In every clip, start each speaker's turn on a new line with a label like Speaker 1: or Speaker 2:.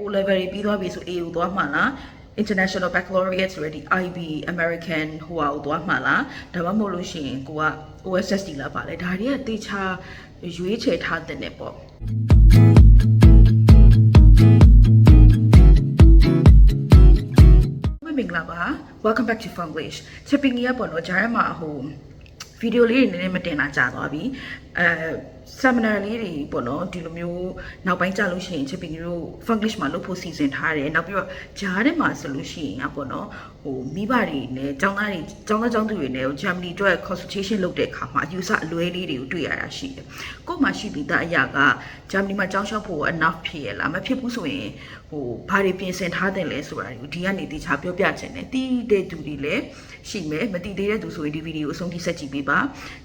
Speaker 1: O level တွေပြီးသွားပြီဆို A ကိုသွားမှလား international baccalaureate ဆိုရယ်ဒီ IB American ဟိုဟာကိုသွားမှလားဒါမှမဟုတ်လို့ရှိရင်ကိုက OSSD လာပါလေဒါတွေကတေချာရွေးချယ်ထားတဲ့နဲ့ပေါ့မင်္ဂလာပါ welcome back to Funglish ချစ်ပင်ကြီးကပေါ့နော်ဂျားရမှာဟိုဗီဒီယိုလေးတွေနည်းနည်းမတင်လာကြသွားပြီအဲ seminar လေးတွေပေါ့နော်ဒီလိုမျိုးနောက်ပိုင်းကြာလို့ရှိရင်ချစ်ပင်ကြီးတို့ Funglish မှာလုပ်ဖို့စီစဉ်ထားတယ်နောက်ပြီးတော့ဂျားထဲမှာဆိုလို့ရှိရင်อ่ะပေါ့နော်ဟိုမိဘတွေနဲ့ကျောင်းသားတွေကျောင်းသားကျောင်းသူတွေနဲ့ Germany အတွက် consultation လုပ်တဲ့အခါမှာအယူဆအလွဲလေးတွေကိုတွေ့ရတာရှိတယ်ကို့မှာရှိပြီးသားအရာက Germany မှာကျောင်းလျှောက်ဖို့ enough ဖြစ်ရလားမဖြစ်ဘူးဆိုရင်ဟိုဘာတွေပြင်ဆင်ထားတယ်လဲဆိုတာကိုဒီကနေတခြားပြောပြချင်တယ်တီးတဲ့သူတွေလည်းရှိမယ်မတီးသေးတဲ့သူဆိုရင်ဒီဗီဒီယိုအဆုံးထိဆက်ကြည့်ပေးပါ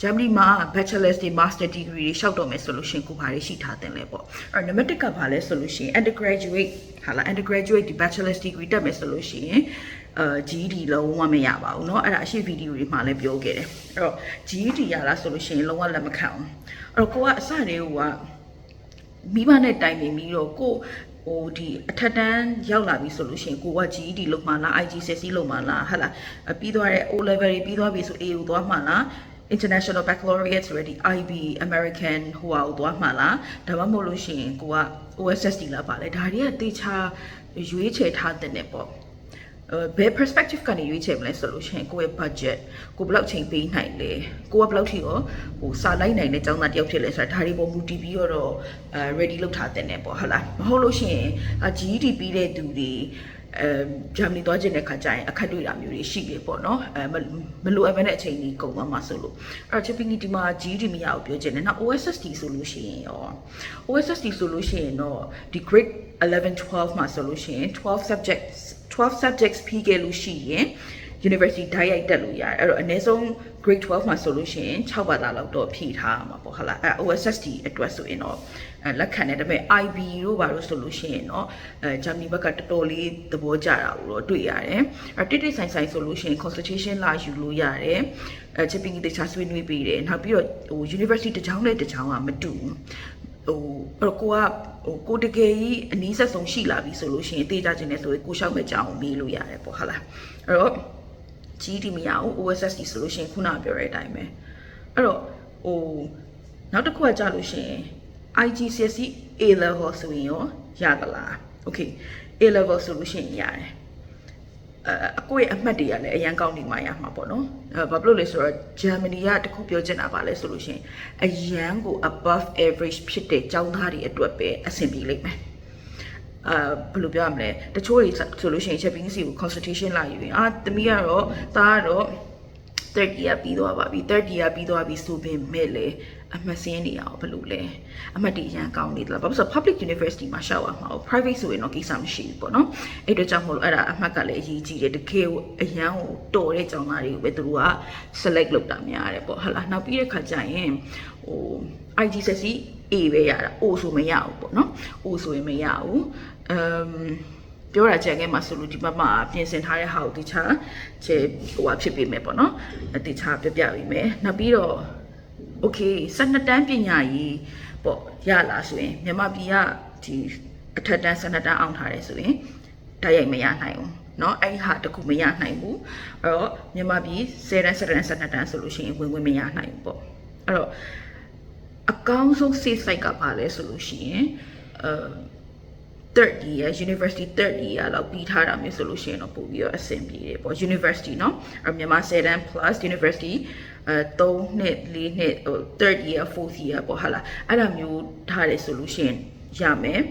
Speaker 1: Germany မှာ bachelor's တွေ master degree တွေရှောက်တော့မယ်ဆိုလို့ရှိရင်ကိုဘာတွေရှိထားတယ်လဲပေါ့အဲ့နံပါတ်1ကဘာလဲဆိုလို့ရှိရင် undergraduate ဟာလား undergraduate ဒီ bachelor's degree တက်မယ်ဆိုလို့ရှိရင်အာ GED လုံးဝမရပါဘူးเนาะအဲ့ဒါအရှိဗီဒီယိုတွေမှာလည်းပြောခဲ့တယ်အဲ့တော့ GED ရလားဆိုလို့ရှိရင်လုံးဝလက်မခံအောင်အဲ့တော့ကိုကအစတည်းက မိဘနဲ့တိုင်ပင်ပြီးတော့ကိုဟိုဒီအထက်တန်းရောက်လာပြီဆိုလို့ရှိရင်ကိုက GED လောက်မှလား IGCSE လောက်မှလားဟာလားအပြီးသွားတဲ့ O level တွေပြီးသွားပြီဆို A ကိုသွားမှလား international baccalaureate ဆိုရယ်ဒီ IB American ဟိုဟာကိုသွားမှလားဒါမှမဟုတ်လို့ရှိရင်ကိုက OSSD လာပါလေဒါတွေကတေချာရွေးချယ်ထားတဲ့နဲ့ပေါ့အဲ ဘယ် perspective ကနေရွေးချယ်မလဲဆိုလို့ရှိရင်ကိုယ့်ရဲ့ budget ကိုဘယ်လောက်ချိန်ပေးနိုင်လဲကိုကဘယ်လောက်ထိရောဟိုစာလိုက်နိုင်တဲ့ကျောင်းသားတယောက်ဖြစ်လဲဆိုတာဒါတွေပေါ်မူတည်ပြီးတော့အဲ ready လုပ်ထားတဲ့နဲ့ပေါ့ဟုတ်လားမဟုတ်လို့ရှိရင်အ GED ပြီးတဲ့သူတွေအဲဂျာမနီသွားခြင်းတဲ့ခါကျရင်အခက်တွေ့တာမျိုးတွေရှိတယ်ပေါ့နော်အဲမမလိုအပ်ဘဲနဲ့အချိန်ကြီးကုန်သွားမှာဆိုလို့အဲ့တော့ chipping ဒီမှာ GED မရဘူးပြောချင်တယ်နောက် OSSD ဆိုလို့ရှိရင်ရော OSSD ဆိုလို့ရှိရင်တော့ဒီ grade 11 12မှာဆိုလို့ရှိရင်12 subjects 12 subjects ဖြီးခဲ့လို့ရှိရင် university ဓာတ်ရိုက်တက်လို့ရတယ်အဲ့တော့အနည်းဆုံး grade 12မှာဆိုလို့ရှိရင်6ဘာသာလောက်တော့ဖြည့်ထားရမှာပေါ့ဟုတ်လားအဲ OSSD အတွက်ဆိုရင်တော့အဲလက်ခံတယ်ဒါပေမဲ့ IB တို့ဘာလို့ဆိုလို့ရှိရင်တော့အဲဂျာမနီဘက်ကတော်တော်လေးသဘောကျတာကိုတော့တွေ့ရတယ်အဲတိတိဆိုင်ဆိုင်ဆိုလို့ရှိရင် consultation လာယူလို့ရတယ်အဲ chipping တခြားဆွေးနွေးပေးတယ်နောက်ပြီးတော့ဟို university တစ်ချောင်းနဲ့တစ်ချောင်းကမတူဘူး ဟိုအဲ့တော့ကိုကဟိုကိုတကယ်ကြီးအနည်းဆက်ဆုံးရှိလာပြီဆိုလို့ရှိရင်တေးကြခြင်းနဲ့ဆိုရင်ကိုရှောက်မဲ့ကြအောင်မေးလို့ရတယ်ပေါ့ဟုတ်လားအဲ့တော့ GD မရဘူး OSSD ဆိုလို့ရှိရင်ခုနပြောတဲ့အတိုင်းပဲအဲ့တော့ဟိုနောက်တစ်ခုကကြာလို့ရှိရင် IGCSE A level ဆိုရင်ရောရသလား Okay A level ဆိုလို့ရှိရင်ရတယ် အအကိုရဲ့အမှတ်တွေကလည်းအရန်ကောင်းနေမှရမှာပေါ့နော်အဲဘာဖြစ်လို့လဲဆိုတော့ Germany ကတခုပြောချင်တာပါလဲဆိုလို့ရှိရင်အရန်ကို above average ဖြစ်တဲ့ကျောင်းသားတွေအတွက်ပဲအဆင်ပြေလိမ့်မယ်အာဘယ်လိုပြောရမလဲတချို့တွေဆိုလို့ရှိရင်ချက်ပင်းစီကို consultation လာယူရင်အာတမီးကတော့သားကတော့ third year ပြီးသွားပါပြီ third year ပြီးသွားပြီဆိုပေမဲ့လေအမှတ်စင်းနေရအောင်ဘယ်လိုလဲအမှတ်တွေရန်ကောင်းနေသလားဘာလို့ဆို public university မှာရှောက်ရမှာ private ဆိုရင်တော့ကိစ္စမရှိဘူးပေါ့နော်အဲ့တော့ကြောင့်မို့လို့အဲ့ဒါအမှတ်ကလည်းအရေးကြီးတယ်တကယ်ကိုအရန်ကိုတော်တဲ့ကျောင်းသားတွေကိုပဲသူတို့က select လုပ်တာများတယ်ပေါ့ဟုတ်လားနောက်ပြီးတဲ့ခါကျရင်ဟို IG ဆက်စီ A ပဲရတာ O ဆိုမရဘူးပေါ့နော် O ဆိုရင်မရဘူးအမ် ပြောတာကြံခဲ့မှာဆိုလို့ဒီဘက်မှာပြင်ဆင်ထားတဲ့ဟာကိုတခြားခြေဟိုဟာဖြစ်ပေမဲ့ပေါ့နော်တခြားပြပြပေးမယ်နောက်ပြီးတော့ okay 12တန်းပညာရေးပေါ့ရလာဆိုရင်မြန်မာပြည်ကဒီအထက်တန်း12တန်းအောင်ထားတယ်ဆိုရင်တိုက်ရိုက်မရနိုင်ဘူးเนาะအဲ့ဟာတခုမရနိုင်ဘူးအဲ့တော့မြန်မာပြည်10တန်း17တန်း12တန်းဆိုလို့ရှိရင်ဝင်ဝင်မရနိုင်ဘူးပေါ့အဲ့တော့အကောင်းဆုံး safe site ကဘာလဲဆိုလို့ရှိရင်အဲ third year university third year လောက်ပြီးထားတာမျိုးဆိုလို့ရှိရင်တော့ပို့ပြီးတော့အဆင်ပြေတယ်ပေါ့ university เนาะအမြန်မာ7တန်း plus university အဲ3နှစ်4နှစ်ဟို third year fourth year ပေါ့ဟာလားအဲ့ဒါမျိုးထားတဲ့ solution ရမယ်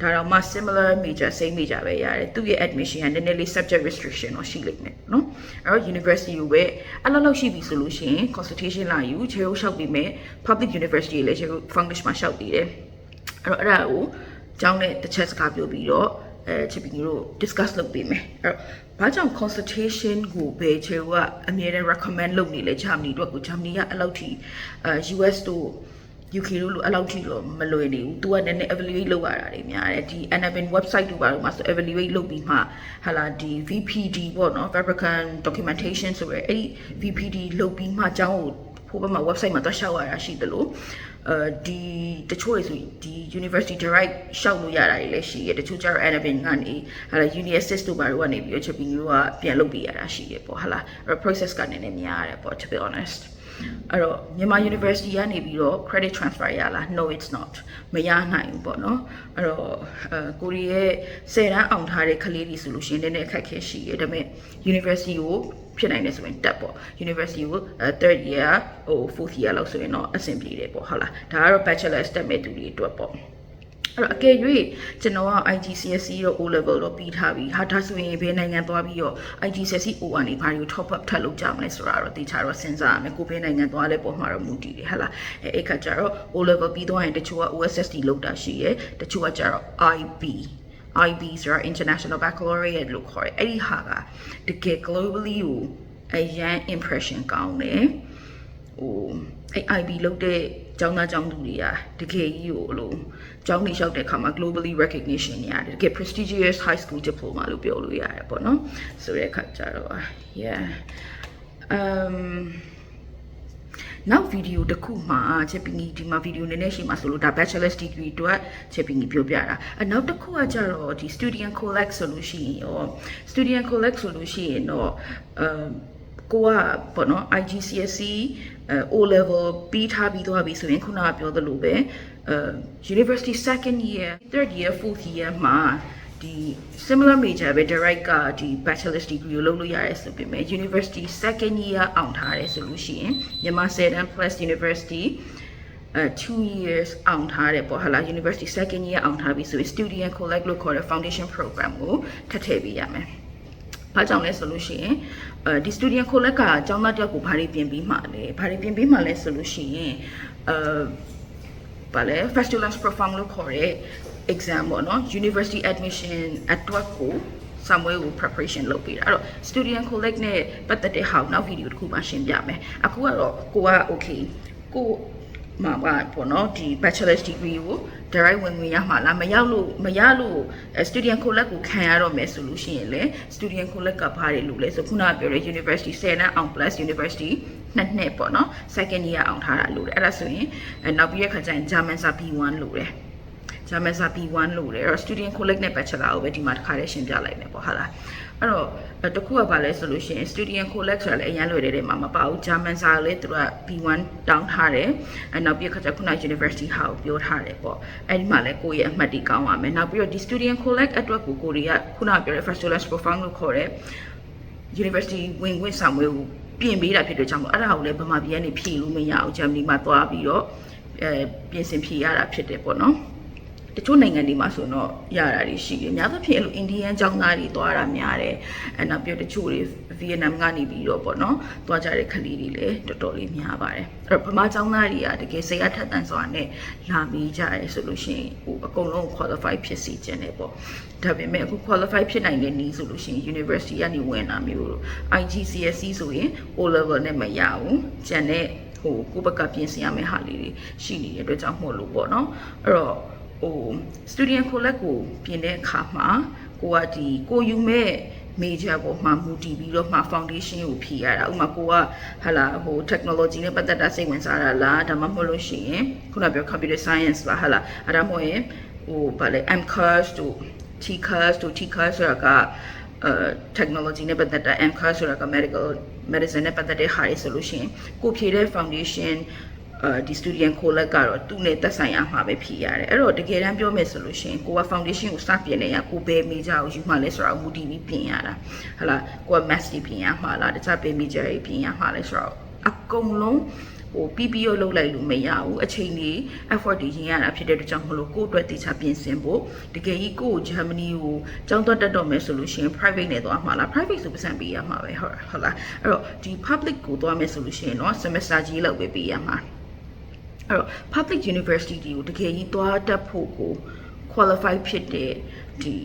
Speaker 1: ဒါတော့မှ similar major same major ပဲရတယ်သူ့ရဲ့ admission ကနည်းနည်းလေး subject restriction တော့ရှိလိမ့်မယ်เนาะအဲ့တော့ university ကိုပဲအဲ့လောက်လောက်ရှိပြီဆိုလို့ရှိရင် consultation လာယူခြေကိုလျှောက်ပြီးမယ် public university လည်းခြေကို function မှာလျှောက်ပြီးတယ်အဲ့တော့အဲ့ဒါကို ကျောင်းနဲ့တစ်ချက်စကားပြောပြီးတော့အဲချစ်ပြီးတို့ discuss လုပ်ပေးမယ်အဲ့တော့ဘာကြောင့် consultation ကိုပဲချေကအမြဲတမ်း recommend လုပ်နေလဲ Germany အတွက်ကို Germany ကအဲ့လောက်ထိအဲ US တို့ UK တို့လိုအဲ့လောက်ထိတော့မလွယ်နေဘူး။ तू ကနည်းနည်း evaluate လုပ်ရတာတွေများတယ်။ဒီ Anabin website တို့ဘာလို့မှဆို evaluate လုပ်ပြီးမှဟာလာဒီ VPD ပေါ့နော် Fabricant documentation ဆိုရယ်အဲ့ဒီ VPD လုပ်ပြီးမှအကြောင်းကို ဟိုဘက်မှာ website မှာသွားရှောက်ရတာရှိတယ်လို့အဲဒီတချို့တွေဆိုဒီ university direct ရှောက်လို့ရတာတွေလည်းရှိတယ်တချို့ကျတော့ admin ကနေဟာလာ uni assist တို့ဘာတွေကနေပြီးတော့ချက်ပြီးတော့ပြန်လုပ်ပေးရတာရှိတယ်ပေါ့ဟာလာအဲ့ process ကနည်းနည်းများရတယ်ပေါ့ to be honest အဲ့တော့မြန်မာ university ကနေပြီးတော့ credit transfer ရလား no it's not မရနိုင်ဘူးပေါ့နော်အဲ့တော့အဲကိုရီးရဲ့10တန်းအောင်ထားတဲ့ကလေးတွေဆိုလို့ရှိရင်နည်းနည်းအခက်အခဲရှိတယ်ဒါပေမဲ့ university ကိုဖြစ်နိုင်တယ်ဆိုရင်တက်ပေါ့ university ကိုအဲ third year ဟို fourth year လောက်ဆိုရင်တော့အဆင်ပြေတယ်ပေါ့ဟုတ်လားဒါကတော့ bachelor တက်မဲ့သူတွေအတွက်ပေါ့ အဲ့တော့အကယ်၍ကျွန်တော်က IGCSE တော့ O level တော့ပြီးထားပြီဟာဒါဆိုရင်ဘယ်နိုင်ငံသွားပြီးတော့ IGCSE O ကနေဘာတွေကို top up ထပ်လုပ်ကြမလဲဆိုတာတော့တေချာတော့စဉ်းစားရမယ်ကိုဘယ်နိုင်ငံသွားလဲပုံမှာတော့မူတည်တယ်ဟဟလားအဲအဲ့ခါကျတော့ O level ပြီးသွားရင်တချို့က OSSD လောက်တာရှိရယ်တချို့ကကျတော့ IB IB ဆိုတာ International Baccalaureate လို့ခေါ်တယ်အဲ့ဒီဟာကတကယ် globally ကိုအရန် impression ကောင်းတယ်ဟိုအဲ့ IB လောက်တဲ့ ကျောင်းသားကျောင်းသူတွေကတကယ်ကြီးကိုလို့ကျောင်းနေလျှောက်တဲ့အခါမှာ globally recognition ရတယ်တကယ် prestigious high school diploma လို့ပြောလို့ရတယ်ပေါ့နော်ဆိုတဲ့အခါကျတော့ yeah um နောက်ဗီဒီယိုတစ်ခုမှာချက်ပင်းကြီးဒီမှာဗီဒီယိုနည်းနည်းရှိမှာဆိုလို့ဒါ bachelor's degree အတွက်ချက်ပင်းကြီးပြောပြတာအနောက်တစ်ခုကကြတော့ဒီ student collect ဆိုလို့ရှိရင်ရော student collect ဆိုလို့ရှိရင်တော့အမ် ကိုကပေါ့နော် IGCSE အဲ O level ပြီးထားပြီးသွားပြီဆိုရင်ခုနကပြောသလိုပဲအဲ university second year third year fourth year မှာဒီ similar major ပဲ direct ကဒီ bachelor's degree ကိုလုပ်လို့ရတယ်ဆိုပေမဲ့ university second year အောင်ထားတယ်ဆိုလို့ရှိရင်မြန်မာ7 and plus university အဲ2 years အောင်ထားတယ်ပေါ့ဟာလာ university second year အောင်ထားပြီဆိုရင် student collect လို့ခေါ်တဲ့ foundation program ကိုထပ်ထည့်ပေးရမယ်။ ဘာကြောင့်လဲဆိုလို့ရှိရင်အဲဒီ student collect ကကျောင်းသားတယောက်ကိုဘာတွေပြင်ပြီးမှလဲဘာတွေပြင်ပြီးမှလဲဆိုလို့ရှိရင်အဲဘာလဲ first class perform လို့ခေါ်တဲ့ exam ပေါ့နော် university admission အတွက်ကို somewhere ကို preparation လုပ်ပေးတာအဲ့တော့ student collect နဲ့ပတ်သက်တဲ့ဟာကိုနောက်ဗီဒီယိုတစ်ခုမှရှင်းပြမယ်အခုကတော့ကိုက okay ကို မှာပါပေါ့နော်ဒီ bachelor's degree ကို direct ဝင်ဝင်ရမှာလားမရောက်လို့မရလို့ student collect ကိုခံရတော့မယ်ဆိုလို့ရှိရင်လေ student collect ကဘာတွေလို့လဲဆိုခုနကပြောတဲ့ university 10တန်းအောင် plus university နှစ်နှစ်ပေါ့နော် second year အောင်ထားတာလို့တယ်အဲ့ဒါဆိုရင်နောက်ပြီးရခါကျရင် German စာ B1 လို့တယ် ဂျာမန်စာ B1 လို့လေအဲ့တော့ student collect နဲ့ bachelor ကိုပဲဒီမှာတစ်ခါတည်းရှင်းပြလိုက်မယ်ပေါ့ဟာလားအဲ့တော့တခုကဘာလဲဆိုလို့ရှိရင် student collect ဆိုတာလည်းအရင်လွယ်တဲ့ထဲမှာမပါဘူးဂျာမန်စာလည်းသူက B1 တောင်းထားတယ်အဲ့နောက်ပြီးခါကျခုန university ဟာကိုပြောထားတယ်ပေါ့အဲ့ဒီမှာလည်းကိုယ့်ရဲ့အမှတ်တွေကောင်းပါမယ်နောက်ပြီးတော့ဒီ student collect အတွက်ကိုကိုတွေကခုနပြောတဲ့ first class profile လို့ခေါ်တဲ့ university ဝင်ခွင့်ဆောင်ဝေးကိုပြင်ပေးတာဖြစ်တဲ့ကြောင့်အဲ့ဒါကိုလည်းဗမာပြည်ကနေဖြည့်လို့မရအောင်ဂျာမနီမှာသွားပြီးတော့အဲပြင်ဆင်ဖြည့်ရတာဖြစ်တယ်ပေါ့နော် တချို့နိုင်ငံတွေမှာဆိုတော့ရတာတွေရှိတယ်။များသောဖြင့်အဲ့လိုအိန္ဒိယကျောင်းသားတွေသွားတာများတယ်။အဲနောက်ပြီးတချို့တွေဗီယက်နမ်ကနေပြီးတော့ပေါ့နော်။သွားကြတဲ့ခလေးတွေလည်းတော်တော်လေးများပါတယ်။အဲ့တော့ဗမာကျောင်းသားတွေကတကယ်စိတ်အထက်သန်စွာနဲ့လာမိကြရဲဆိုလို့ရှိရင်ဟိုအကုန်လုံး qualify ဖြစ်စီခြင်းတယ်ပေါ့။ဒါပေမဲ့အခု qualify ဖြစ်နိုင်တဲ့နည်းဆိုလို့ရှိရင် university ကနေဝင်တာမျိုးလို့ IGCSE ဆိုရင် O level နဲ့မရဘူး။ကျန်တဲ့ဟိုကိုယ့်ဘက်ကပြင်ဆင်ရမယ့်ဟာလေးတွေရှိနေတဲ့အတွက်ကြောင့်မို့လို့ပေါ့နော်။အဲ့တော့ ဟို student collect ကိုပြင်တဲ့အခါမှာကိုကဒီကိုယူမဲ့ major ပေါ်မှာမူတည်ပြီးတော့မှ foundation ကိုဖြည့်ရတာဥပမာကိုကဟာလာဟို technology နဲ့ပတ်သက်တာစိတ်ဝင်စားတာလားဒါမှမဟုတ်လို့ရှိရင်ခုနပြော computer science ပါဟာလာအဲ့ဒါမှမဟုတ်ရင်ဟိုဗာလေ MCAS တို့ TCAS တို့ TCAS ဆိုတာကအဲ technology နဲ့ပတ်သက်တာ MCAS ဆိုတာက medical medicine နဲ့ပတ်သက်တဲ့ဟာတွေဆိုလို့ရှိရင်ကိုဖြည့်တဲ့ foundation အဲဒီ student collect ကတော့သူ့နဲ့သက်ဆိုင်ရမှာပဲဖြည့်ရတယ်အဲ့တော့တကယ်တမ်းပြောမယ်ဆိုလို့ရှိရင်ကိုက foundation ကိုစပြင်နေရကိုဘယ် major ကိုယူမှလဲဆိုတာမူတည်ပြီးပြင်ရတာဟလာကိုက math တွေပြင်ရမှာလားတခြားဘယ် major တွေပြင်ရမှာလဲဆိုတော့အကုန်လုံးဟို PPO လောက်လိုက်လို့မရဘူးအချိန်ကြီး effort တွေရင်ရတာဖြစ်တဲ့အတွက်ကြောင့်မလို့ကိုယ့်အတွက်တေချာပြင်ဆင်ဖို့တကယ်ကြီးကိုယ့် Germany ကိုကျောင်းသွားတက်တော့မယ်ဆိုလို့ရှိရင် private နဲ့သွားမှာလား private ဆိုပတ်စံပေးရမှာပဲဟုတ်ဟုတ်လားအဲ့တော့ဒီ public ကိုသွားမယ်ဆိုလို့ရှိရင်တော့ semester ကြီးလောက်ပဲပေးရမှာ အဲ့တော့ public university တွေကိုတကယ်ကြီးသွားတက်ဖို့ကို qualify ဖြစ်တဲ့ဒီ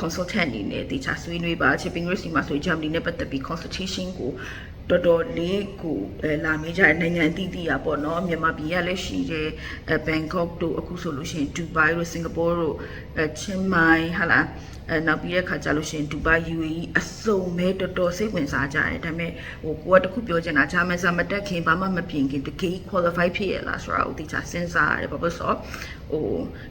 Speaker 1: consultant အနေနဲ့တေချာဆွေးနွေးပါ shipping risk မှာဆို Germany နဲ့ပတ်သက်ပြီး consultation ကို တော်တော်လေးကိုအဲလာမေးကြတဲ့နိုင်ငံအသီးသီးอ่ะပေါ့နော်မြန်မာပြည်ကလည်းရှိတယ်အဲဘန်ကောက်တို့အခုဆိုလို့ရှိရင်ဒူဘိုင်တို့စင်ကာပူတို့အဲချင်းမိုင်ဟာလားအဲနောက်ပြီးတဲ့ခါကျလို့ရှိရင်ဒူဘိုင် UAE အစုံမဲတော်တော်စိတ်ဝင်စားကြတယ်ဒါပေမဲ့ဟိုကိုကတခုပြောချင်တာဂျာမန်စာမတက်ခင်ဘာမှမပြင်ခင်တကယ် qualify ဖြစ်ရလားဆိုတာကိုသိချစဉ်းစားရတယ်ဘာလို့လဲဆိုတော့ဟို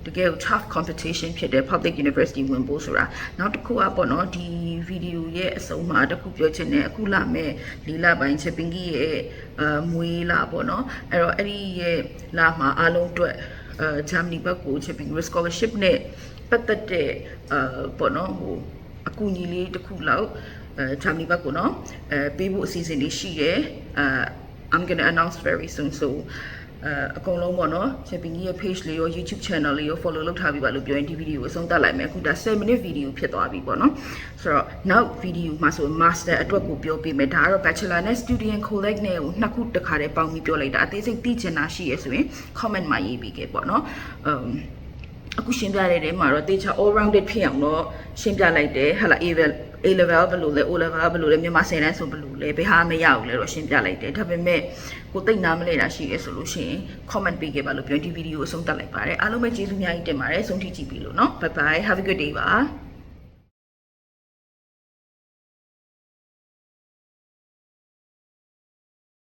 Speaker 1: တကယ် tough competition ဖြစ်တဲ့ public university ဝင်ဖို့ဆိုတာနောက်တစ်ခုอ่ะပေါ့နော်ဒီဗီဒီယိုရဲ့အစုံမှာတစ်ခုပြောချင်တယ်အခုလာမဲ့လီလာ ာပိုင်းချက်ပင်ကြီးရဲ့အမွေးလာပေါ့နော်အဲ့တော့အဲ့ဒီရဲ့လာမှာအားလုံးအတွက်အဲဂျာမနီဘက်ကိုချက်ပင် scholarship နဲ့ပတ်သက်တဲ့အဲပေါ့နော်ဟိုအကူအညီလေးတစ်ခုလောက်အဲဂျာမနီဘက်ကိုနော်အဲပေးဖို့အစီအစဉ်လေးရှိတယ်အဲ I'm going to announce very soon so အဲအကုန်လုံးပေါ့နော်ချက်ပင်ကြီးရဲ့ page လေးရော YouTube channel လေးရော follow လုပ်ထားပြီးပါလို့ပြောရင်ဒီဗီဒီယိုကိုအဆုံးသတ်လိုက်မယ်အခုဒါ7 minute video ဖြစ်သွားပြီပေါ့နော်ဆိုတော့နောက် video မှာဆို master အတွက်ကိုပြောပေးမယ်ဒါကတော့ bachelor နဲ့ student collect နဲ့ကိုနှစ်ခုတစ်ခါတည်းပေါင်းပြီးပြောလိုက်တာအသေးစိတ်သိချင်တာရှိရဆိုရင် comment မှာရေးပေးခဲ့ပေါ့နော်အမ် အခုရှင်းပြတဲ့တဲမှာတော့တေချာ all rounded ဖြစ်အောင်တော့ရှင်းပြလိုက်တယ်ဟာလာ A level A level ဘယ်လိုလဲ O level ဘယ်လိုလဲမြန်မာ10တန်းဆိုဘယ်လိုလဲဘယ်ဟာမရဘူးလဲတော့ရှင်းပြလိုက်တယ်ဒါပေမဲ့ကိုသိနာမလဲတာရှိရဆိုလို့ရှိရင် comment ပေးခဲ့ပါလို့ပြောဒီဗီဒီယိုအဆုံးသတ်လိုက်ပါတယ်အားလုံးပဲကျေးဇူးအများကြီးတင်ပါတယ်ဆုံးထိကြည့်ပြီလို့เนาะ bye bye have a good day ပါ